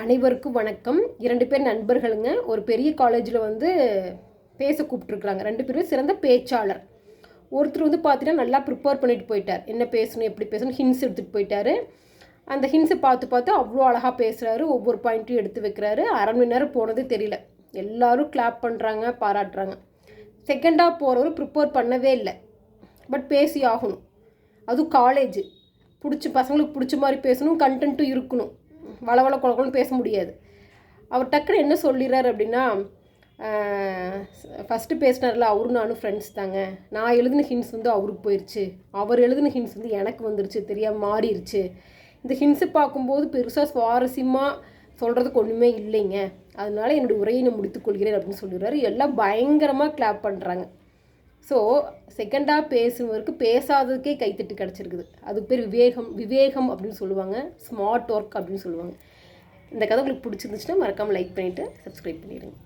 அனைவருக்கும் வணக்கம். இரண்டு பேர் நண்பர்களுங்க. ஒரு பெரிய காலேஜில் வந்து பேச கூப்பிட்ருக்குறாங்க ரெண்டு பேரும் சிறந்த பேச்சாளர். ஒருத்தர் வந்து பார்த்தீங்கன்னா நல்லா ப்ரிப்பேர் பண்ணிட்டு போயிட்டார். என்ன பேசணும் எப்படி பேசணும் ஹின்ஸ் எடுத்துகிட்டு போயிட்டாரு. அந்த ஹின்ஸை பார்த்து பார்த்து அவ்வளோ அழகாக பேசுகிறாரு ஒவ்வொரு பாயிண்ட்டும் எடுத்து வைக்கிறாரு. அரை மணி நேரம் போனதே தெரியல. எல்லோரும் கிளாப் பண்ணுறாங்க பாராட்டுறாங்க. செகண்டாக போகிறவர் ப்ரிப்பேர் பண்ணவே இல்லை. பட் பேசி ஆகணும். அதுவும் காலேஜ் பிடிச்ச பசங்களுக்கு பிடிச்ச மாதிரி பேசணும் கண்டென்ட்டும் இருக்கணும். வளவள குழக்கணும் பேச முடியாது அவர் டக்குன்னு என்ன சொல்லிடுறாரு அப்படின்னா ஃபஸ்ட்டு பேசினார்ல அவரும் நானும் ஃப்ரெண்ட்ஸ் தாங்க நான் எழுதின ஹின்ஸ் வந்து அவருக்கு போயிடுச்சு அவர் எழுதின ஹின்ஸ் வந்து எனக்கு வந்துருச்சு தெரியாமல் மாறிடுச்சு இந்த ஹின்ஸை பார்க்கும்போது பெருசாக சுவாரஸ்யமாக சொல்கிறதுக்கு ஒன்றுமே இல்லைங்க அதனால என்னுடைய உரையை நான் முடித்துக்கொள்கிறேன் அப்படின்னு சொல்லிடுறாரு எல்லாம் பயங்கரமாக கிளாப் பண்ணுறாங்க ஸோ செகண்டாக பேசுனவருக்கு பேசாததுக்கே கைத்தட்டு கிடச்சிருக்குது. அதுக்கு பேர் விவேகம் விவேகம் அப்படின்னு சொல்லுவாங்க. ஸ்மார்ட் ஒர்க் அப்படின்னு சொல்லுவாங்க. இந்த கதை உங்களுக்கு பிடிச்சிருந்துச்சுன்னா மறக்காமல் லைக் பண்ணிவிட்டு சப்ஸ்கிரைப் பண்ணிடுங்க.